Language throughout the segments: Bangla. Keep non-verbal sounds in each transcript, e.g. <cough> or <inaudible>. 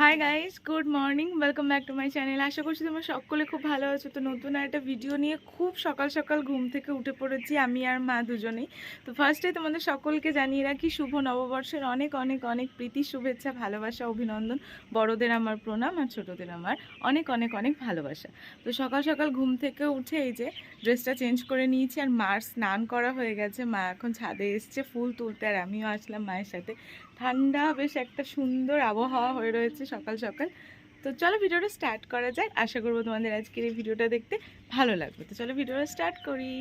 Hi guys good morning welcome back to my channel আশা করছি তোমরা সকলে খুব ভালো আছো। তো নতুন একটা ভিডিও নিয়ে খুব সকাল সকাল ঘুম থেকে উঠে পড়েছি, আমি আর মা দুজনেই। তো ফার্স্টে তোমাদের সকলকে জানিয়ে রাখি, শুভ নববর্ষের অনেক অনেক অনেক প্রীতি, শুভেচ্ছা, ভালোবাসা, অভিনন্দন। বড়দের আমার প্রণাম আর ছোটদের আমার অনেক অনেক অনেক ভালোবাসা। তো সকাল সকাল ঘুম থেকে উঠে এই যে ড্রেসটা চেঞ্জ করে নিয়েছি আর মার স্নান করা হয়ে গেছে। মা এখন ছাদে এসছে, ফুল তুলতে আর আমিও আসলাম মায়ের সাথে। ঠান্ডা, বেশ একটা সুন্দর আবহাওয়া হয়ে রয়েছে সকাল সকাল। তো চলো ভিডিওটা স্টার্ট করা যাক। আশা করব তোমাদের আজকের এই ভিডিওটা দেখতে ভালো লাগবে। তো চলো ভিডিওটা স্টার্ট করি।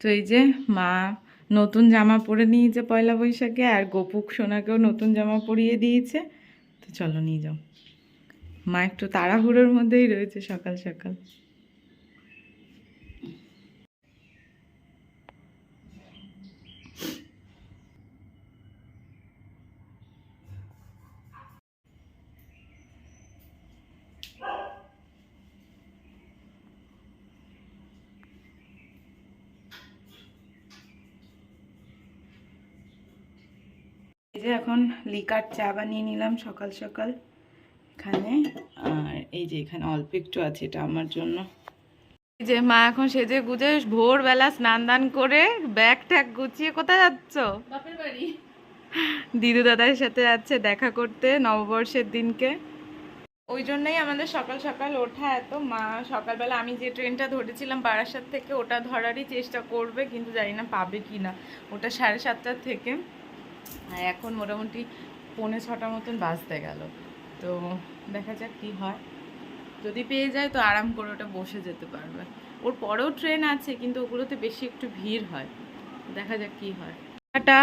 তো এই যে মা নতুন জামা পরে নিয়েছে পয়লা বৈশাখে আর গোপুক সোনাকেও নতুন জামা পরিয়ে দিয়েছে। তো চলো নিয়ে যাও। মা একটু তাড়াহুড়োর মধ্যেই রয়েছে সকাল সকাল। এই যে এখন লিকার চা বানিয়ে নিলাম সকাল সকাল এখানে। আর এই যে এখানে অল্প একটু আছে এটা আমার জন্য। এই যে মা এখন সেজে গুজে ভোরবেলা স্নান দান করে ব্যাগ ট্যাগ গুছিয়ে কোথায় যাচ্ছ? বাড়ি। দিদু দাদার সাথে যাচ্ছে দেখা করতে নববর্ষের দিনকে। ওই জন্যই আমাদের সকাল সকাল ওঠা এত। মা সকালবেলা আমি যে ট্রেনটা ধরেছিলাম বারাসাত থেকে ওটা ধরারই চেষ্টা করবে কিন্তু জানি না পাবে কি না ওটা সাড়ে সাতটার থেকে। আর এখন মোটামুটি পৌনে ছটা মতন বাজতে গেল। তো দেখা যাক কি হয়। যদি পেয়ে যায় তো আরাম করে ওটা বসে যেতে পারবে। ওর পরেও ট্রেন আছে, কিন্তু ওগুলোতে বেশি একটু ভিড় হয়। দেখা যাক কি হয়। টাটা।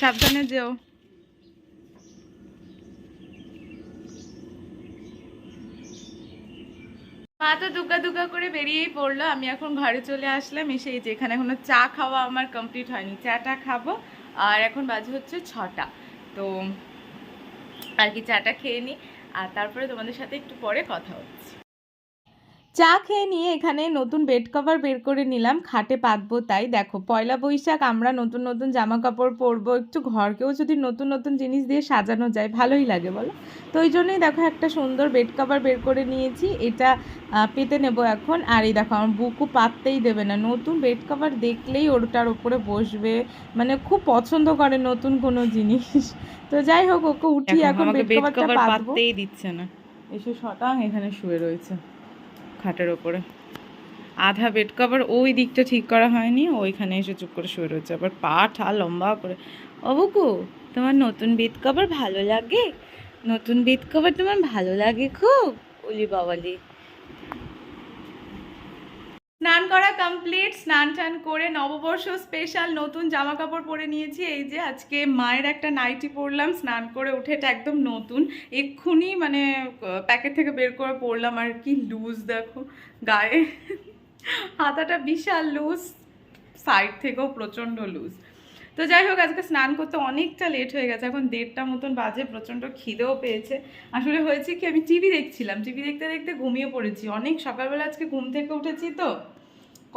সাবধানে যেও। মা তো দুকা দুকা করে বেরিয়েই পড়ল। আমি এখন ঘরে চলে আসলাম, এসে এই যে এখানে এখনও চা খাওয়া আমার কমপ্লিট হয়নি। চাটা খাব আর এখন বাজে হচ্ছে ছটা। তো আর কি চাটা খেয়ে নিই আর তারপরে তোমাদের সাথে একটু পরে কথা হচ্ছে। চা খেয়ে নিয়ে এখানে নতুন বেড কভার বের করে নিলাম খাটে পাতবো তাই। দেখো পয়লা বৈশাখ আমরা নতুন নতুন জামা কাপড় পরবো একটু ঘরকেও যদি নতুন নতুন জিনিস দিয়ে সাজানো যায় ভালোই লাগে বলো। তো ওই জন্যই দেখো একটা সুন্দর বেড কভার বের করে নিয়েছি এটা পেতে নেব এখন। আর এই দেখো আমার বুকু পাততেই দেবে না। নতুন বেড কভার দেখলেই ওটার ওপরে বসবে মানে খুব পছন্দ করে নতুন কোনো জিনিস। তো যাই হোক ওকে উঠি এখন বেড কভারটা পাতবো। দিচ্ছে না। এসে শটাং এখানে শুয়ে রয়েছে। খাটের ওপরে। আধা বেড কভার ওই দিকটা ঠিক করা হয়নি, ওইখানে এসে চুপ করে শুয়ে রয়েছে। আবার পা ঠা লম্বা করে। অবুকু, তোমার নতুন বেড কভার ভালো লাগে? নতুন বেড কভার তোমার ভালো লাগে খুব? ওলি বাবালি স্নান করা কমপ্লিট স্নান টান করে নববর্ষ স্পেশাল নতুন জামা কাপড় পরে নিয়েছি। এই যে আজকে মায়ের একটা নাইটি পরলাম, স্নান করে উঠে এটা একদম নতুন। এক্ষুনি মানে প্যাকেট থেকে বের করে পরলাম, আর কি লুজ দেখো, গায়ে। হাতাটা বিশাল লুজ সাইড থেকেও প্রচণ্ড লুজ তো যাই হোক, আজকে স্নান করতে অনেকটা লেট হয়ে গেছে। এখন দেড়টা মতন বাজে, প্রচণ্ড খিদেও পেয়েছে। আসলে হয়েছে কি, আমি টিভি দেখছিলাম। টিভি দেখতে দেখতে ঘুমিয়ে পড়েছি। অনেক সকালবেলা আজকে ঘুম থেকে উঠেছি তো।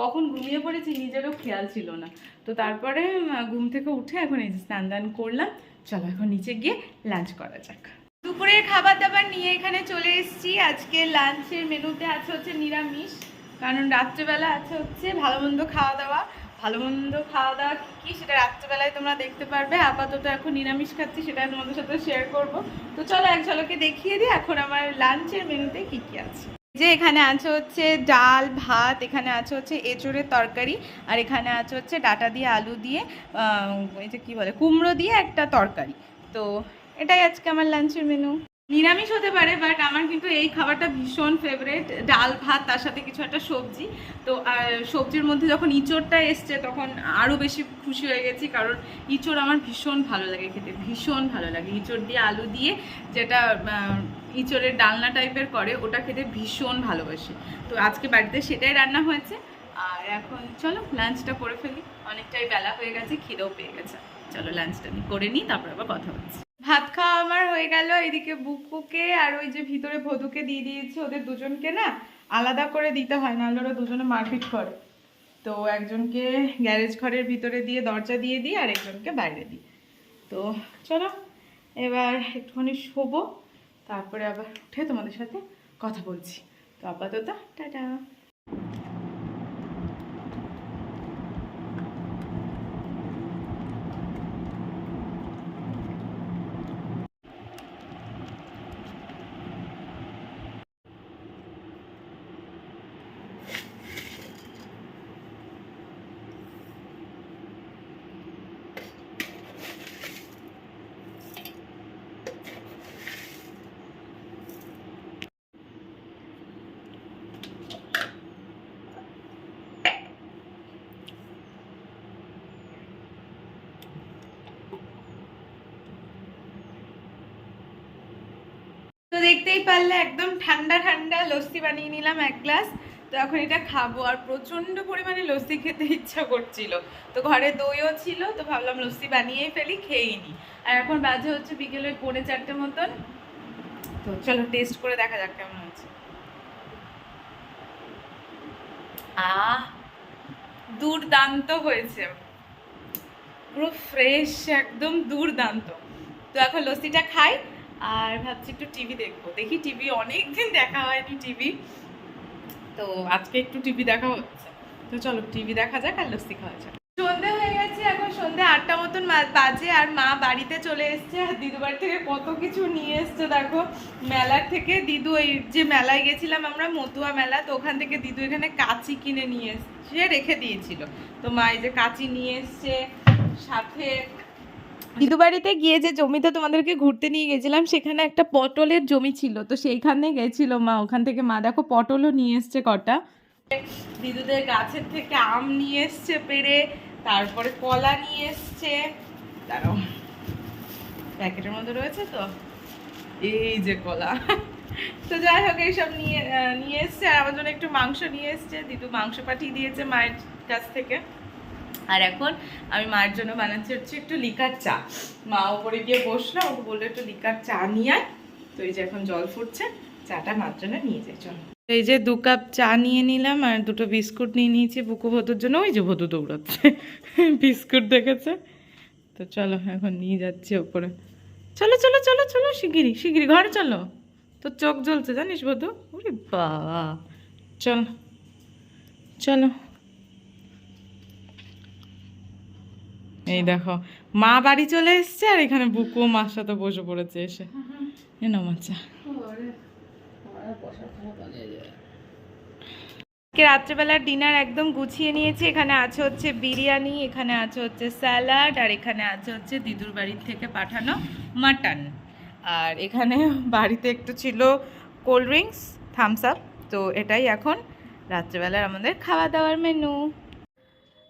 কখন ঘুমিয়ে পড়েছি নিজেরও খেয়াল ছিল না। তো তারপরে ঘুম থেকে উঠে এখন এই স্নান দান করলাম। চলো এখন নিচে গিয়ে লাঞ্চ করা যাক। দুপুরের খাবার দাবার নিয়ে এখানে চলে এসেছি। আজকে লাঞ্চের মেনুতে আছে হচ্ছে নিরামিষ। কারণ রাত্রেবেলা আছে হচ্ছে ভালো মন্দ খাওয়া দাওয়া। ভালো মন্দ খাওয়া দাওয়া কী কী সেটা রাত্রেবেলায় তোমরা দেখতে পারবে। আপাতত এখন নিরামিষ খাচ্ছি, সেটা তোমাদের সাথে শেয়ার করব। তো চলো এক ঝলকে দেখিয়ে দিই, এখন আমার লাঞ্চের মেনুতে কী কী আছে। যে এখানে আছে হচ্ছে ডাল, ভাত, এখানে আছে হচ্ছে এঁচড়ের তরকারি, আর এখানে আছে হচ্ছে ডাটা দিয়ে, আলু দিয়ে যে কী বলে, কুমড়ো দিয়ে একটা তরকারি। তো এটাই আজকে আমার লাঞ্চের মেনু নিরামিষ হতে পারে বাট আমার কিন্তু এই খাবারটা ভীষণ ফেভারেট ডাল, ভাত, তার সাথে কিছু একটা সবজি। তো সবজির মধ্যে যখন ইঁচড়টা এসছে, তখন আরও বেশি খুশি হয়ে গেছি, কারণ ইঁচড় আমার ভীষণ ভালো লাগে খেতে, ভীষণ ভালো লাগে। ইঁচড় দিয়ে আলু দিয়ে যেটা ইঁচড়ের ডালনা টাইপের করে, ওটা খেতে ভীষণ ভালোবাসি। তো, আজকে বাড়িতে সেটাই রান্না হয়েছে। আর এখন চলো লাঞ্চটা করে ফেলি। অনেকটাই বেলা হয়ে গেছে, খিদেও পেয়ে গেছে। চলো লাঞ্চটা আমি করে নিই, তারপর আবার কথা হচ্ছে ভাত খাওয়া আমার হয়ে গেল, এদিকে বুকুকে আর ওই যে ভিতরে ভদুকে দিয়ে দিয়েছি ওদের দুজনকে না, আলাদা করে দিতে হয়, নাহলে ওরা দুজনে মারপিট করে। তো একজনকে গ্যারেজ ঘরের ভিতরে দিয়ে, দরজা দিয়ে দিই, আর একজনকে বাইরে দিই। তো চলো, এবার একটুখানি শোবো, তারপরে আবার উঠে তোমাদের সাথে কথা বলছি। তো আপাতত, টাটা। দেখতেই পারলে একদম ঠান্ডা ঠান্ডা লস্যি বানিয়ে নিলাম এক গ্লাস। তো এখন এটা খাব। আর প্রচণ্ড পরিমাণে লস্যি খেতে ইচ্ছা করছিল। তো ঘরে দইও ছিল, তো ভাবলাম লস্যি বানিয়েই ফেলি, খেয়েই নি। আর এখন বাজে হচ্ছে বিকেলে পৌনে চারটে মতন। তো চলো টেস্ট করে দেখা যাক কেমন হয়েছে। আহ, দুর্দান্ত হয়েছে। পুরো ফ্রেশ একদম দুর্দান্ত। তো এখন লস্যিটা খাই। আর ভাবছি একটু টিভি দেখব। দেখি টিভি অনেক দিন দেখা হয়নি টিভি তো আজকে একটু টিভি দেখা হচ্ছে। তো চলো টিভি দেখা যাক আর লস্যি খাওয়া যাক। সন্ধে হয়ে গেছে, এখন সন্ধে আটটা মতন বাজে আর মা বাড়িতে চলে এসছে আর দিদু বাড়ি থেকে কত কিছু নিয়ে এসছে দেখো। মেলার থেকে দিদু এই যে মেলায় গেছিলাম আমরা, মতুয়া মেলা, তো ওখান থেকে দিদু এখানে কাঁচি কিনে নিয়ে এসছে, রেখে দিয়েছিল। তো মা এই যে কাঁচি নিয়ে এসছে, সাথে দিদু বাড়িতে গিয়ে যে জমিতে তোমাদেরকে ঘুরতে নিয়ে গেছিলাম, সেখানে একটা পটলের জমি ছিল, তো সেইখানে গেছিল মা। ওখান থেকে মা, দেখো, পটলও নিয়ে এসছে কটা। দিদুদের গাছের থেকে আম নিয়ে এসছে পেরে, তারপরে কলা নিয়ে এসছে। প্যাকেটের মধ্যে রয়েছে তো? এই যে কলা। তো যাই হোক, এইসব নিয়ে নিয়ে এসছে, আর আমার জন্য একটু মাংস নিয়ে এসছে। দিদু মাংস পাঠিয়ে দিয়েছে মায়ের কাছ থেকে। আর এখন আমি মায়ের জন্য বানাচ্ছি হচ্ছে একটু লিকার চা। মা ওপরে গিয়ে বসল, ওকে বলল একটু লিকার চা নিয়ে আয়। তো এই যে এখন জল ফুটছে, চাটা মার জন্য নিয়ে যাই, চলো। এই যে দু কাপ চা নিয়ে নিলাম আর দুটো বিস্কুট নিয়ে নিয়েছি বুকু ভতুর জন্য। ওই যে ভতু দৌড়াচ্ছে। <laughs> বিস্কুট দেখেছে? তো চলো এখন নিয়ে যাচ্ছি ওপরে। চলো চলো চলো চলো শিগগিরি শিগগিরি ঘরে চলো। তোর চোখ জ্বলছে জানিস বধু ওরে বাবা। চলো চলো। এই দেখো, মা বাড়ি চলে এসছে আর এখানে বুকু মার সাথে বসে পড়েছে এসে। এ নাও মাচা আজকে রাত্রেবেলার ডিনার একদম গুছিয়ে নিয়েছি। এখানে আছে হচ্ছে বিরিয়ানি, এখানে আছে হচ্ছে স্যালাড, আর এখানে আছে হচ্ছে দিদুর বাড়ির থেকে পাঠানো মাটন। আর এখানে বাড়িতে একটু ছিল কোল্ড ড্রিঙ্কস, থামস আপ। তো এটাই এখন রাত্রেবেলার আমাদের খাওয়া দাওয়ার মেনু।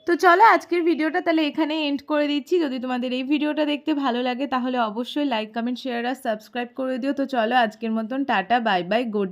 তো চলো আজকের ভিডিওটা তাহলে এখানে এন্ড করে দিচ্ছি। যদি তোমাদের এই ভিডিওটা দেখতে ভালো লাগে তাহলে অবশ্যই লাইক কমেন্ট শেয়ার আর সাবস্ক্রাইব করে দিও। তো চলো আজকের মতন টাটা বাই বাই গুড